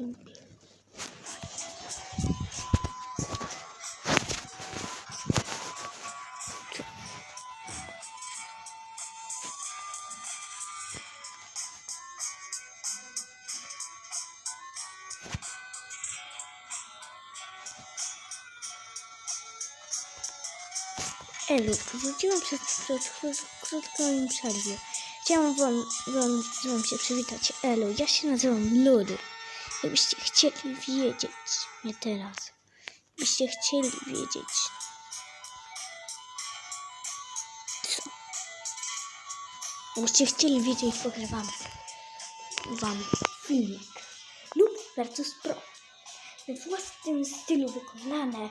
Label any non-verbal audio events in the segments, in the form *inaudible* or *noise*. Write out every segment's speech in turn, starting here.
Elu, wróciłam przed, przed kró- krótką przerwie. Chciałam wam, wam, wam się przywitać. Elu, ja się nazywam Ludy. Gdybyście chcieli wiedzieć, nie teraz, byście chcieli wiedzieć, co? Gdybyście chcieli wiedzieć, pogrywam wam filmik lub versus pro. We własnym stylu wykonane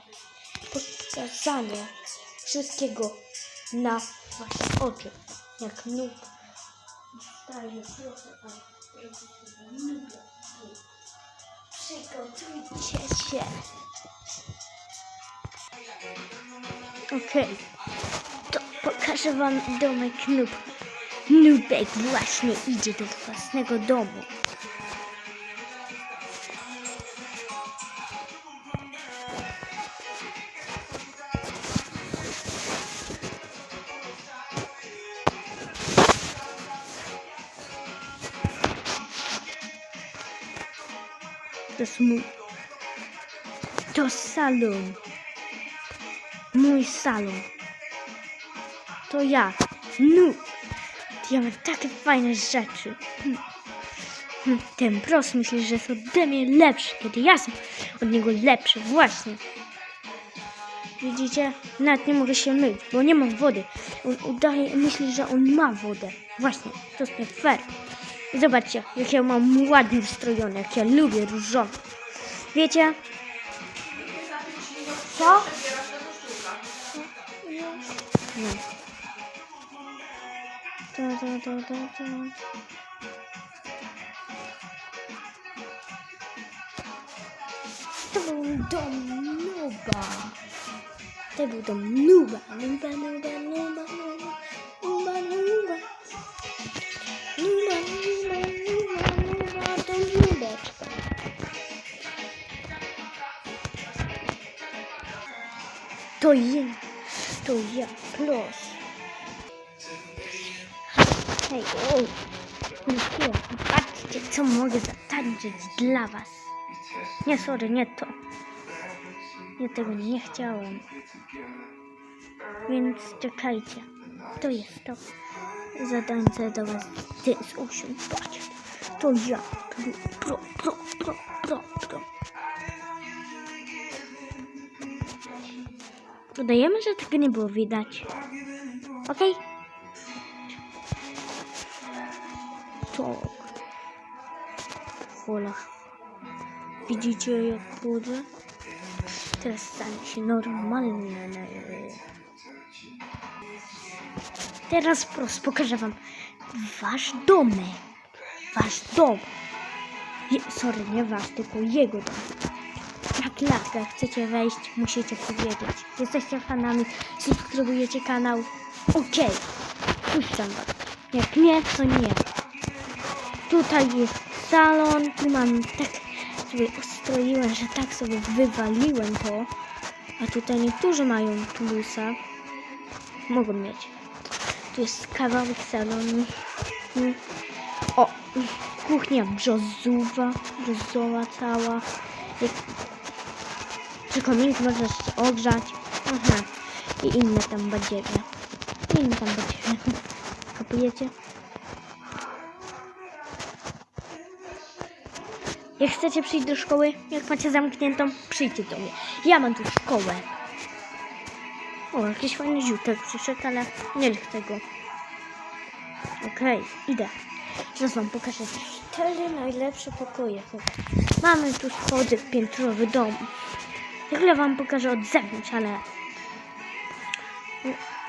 pokazanie wszystkiego na wasze oczy. Jak nóg. Staję, proszę Pana. Przygotujcie się. Okej. To pokażę Wam domek Nub. Nubek właśnie idzie do własnego domu. To jest mój. To salon. Mój salon. To ja. Nu. Ja mam takie fajne rzeczy. Hm. Hm, Ten pros myśli, że jest ode mnie lepszy, kiedy ja jestem od niego lepszy. Właśnie. Widzicie? Nawet nie mogę się myć, bo nie mam wody. On udaje, myśli, że on ma wodę. Właśnie, to jest nie fair. Zobaczcie, jak ja mam ładnie wystrojone, jak ja lubię różowe. Wiecie? Co? No. To, to, to, to, to. To był dom Nuba. To był dom Nuba, Nuba, Nuba, Nuba, To ja, to ja, plus. Hej, o, no chwila, patrzcie, co mogę zatańczyć dla was. Nie, sorry, nie to. Ja tego nie chciałem. Więc czekajcie. To jest to. Zatańczę do was ty z usią. Patrz. To ja. Pro, pro, pro, pro, pro. Udajemy, że tego nie było widać. Okej? Tak. Hola. Widzicie jak chodzę? Teraz stanie się normalne. Teraz prosto pokażę wam wasz domek. Wasz dom. Je, sorry, nie wasz, tylko jego dom. Klatkę chcecie wejść, musicie powiedzieć. Jesteście fanami, subskrybujecie kanał. Okej, puszczam was. Jak nie, to nie. Tutaj jest salon, tu mam tak sobie ustroiłem, że tak sobie wywaliłem to. A tutaj niektórzy mają tulusa. Mogą mieć. Tu jest kawałek salonu. O, kuchnia brzozowa, brzozowa cała. Przy kominku można się ogrzać. Aha. I inne tam badziewie. I inne tam badziewie. *laughs* Kapujecie? Jak chcecie przyjść do szkoły, jak macie zamkniętą, przyjdźcie do mnie. Ja mam tu szkołę. O, jakiś fajny ziutek przyszedł, ale nie chcę go. Okej, idę. Teraz wam pokażę cztery najlepsze pokoje. Mamy tu schody, piętrowy dom. Chwilę wam pokażę od zewnątrz, ale...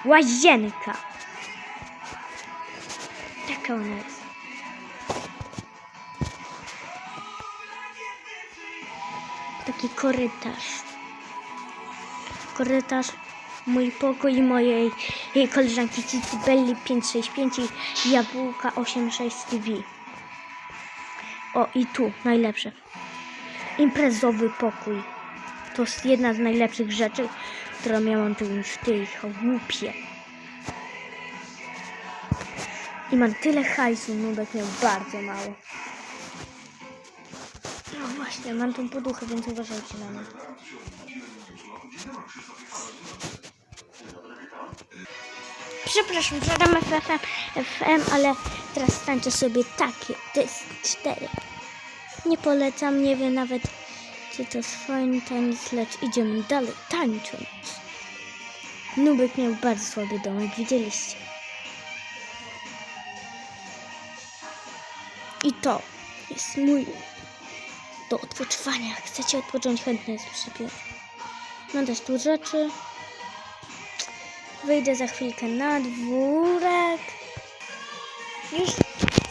Łazienka. Taka ona jest. taki korytarz. Korytarz, mój pokój mojej jej koleżanki Kitty Belli 565 i Jabłka 86 TV. O, i tu najlepsze. imprezowy pokój. To jest jedna z najlepszych rzeczy, którą miałam tu już w tej chałupie. I mam tyle hajsu, Nubek miał bardzo mało. No właśnie, mam tą poduchę, więc uważajcie na mnie. Przepraszam, żadam FM, FM, ale teraz tańczę sobie takie. To jest cztery. Nie polecam, nie wiem nawet, to jest fajny taniec, lecz idziemy dalej tańcząc. Nubek miał bardzo słaby domek, widzieliście. I to jest mój do odpoczywania. Chcecie odpocząć? Chętnie jest przypiąć. Mam też tu rzeczy. Wyjdę za chwilkę na dwórek. Już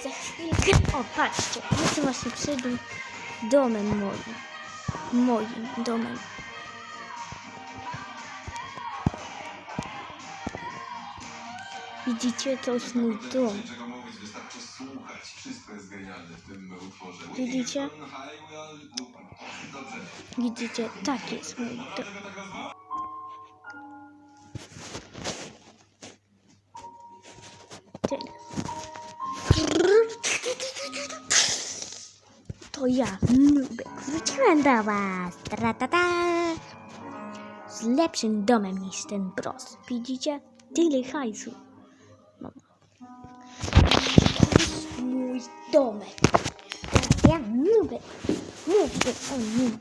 za chwilkę. O, patrzcie. Jestem właśnie przed domem moim. Moim domem. Widzicie, to jest mój dom. Widzicie? Widzicie, tak jest mój dom. To ja, Nubek, wróciłem do was. Tra-ta-ta. Z lepszym domem niż ten bros. Widzicie? Tyle hajsu. Mam. To jest mój domek. Ja, Nubek, mówię o nim.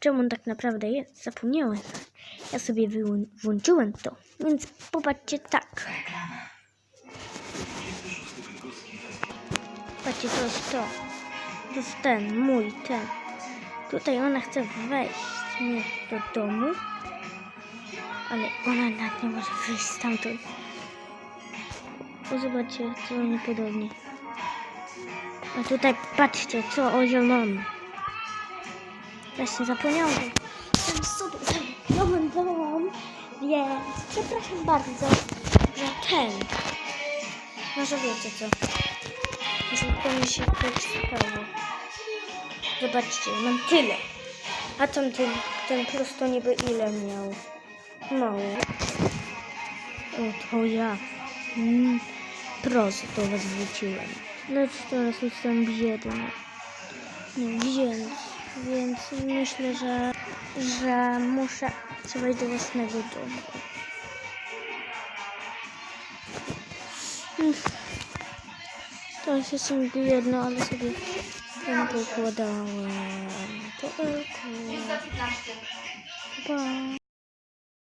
Czemu on tak naprawdę jest? Zapomniałem. Ja sobie wyłą- włączyłem to, więc popatrzcie tak. Patrzcie, to jest to. To jest ten, mój, ten. Tutaj ona chce wejść nie, do domu, ale ona nawet nie może wyjść stamtąd. O, zobaczcie, co niepodobnie. A tutaj patrzcie, co o zielonym. Właśnie zapomniałam. Jestem sobie zamknąłem dom, więc przepraszam bardzo za ten. Może wiecie co. Może mi się coś stało. Zobaczcie, mam tyle. A tamten, ten prosto niby ile miał? Mało. O, to ja. Mm, prosto do was wróciłem. Lecz teraz jestem biedny. No, więc, więc myślę, że, że muszę wejść do własnego domu. Mm. Teraz jestem biedny, ale sobie ten pokładałem. To Pa.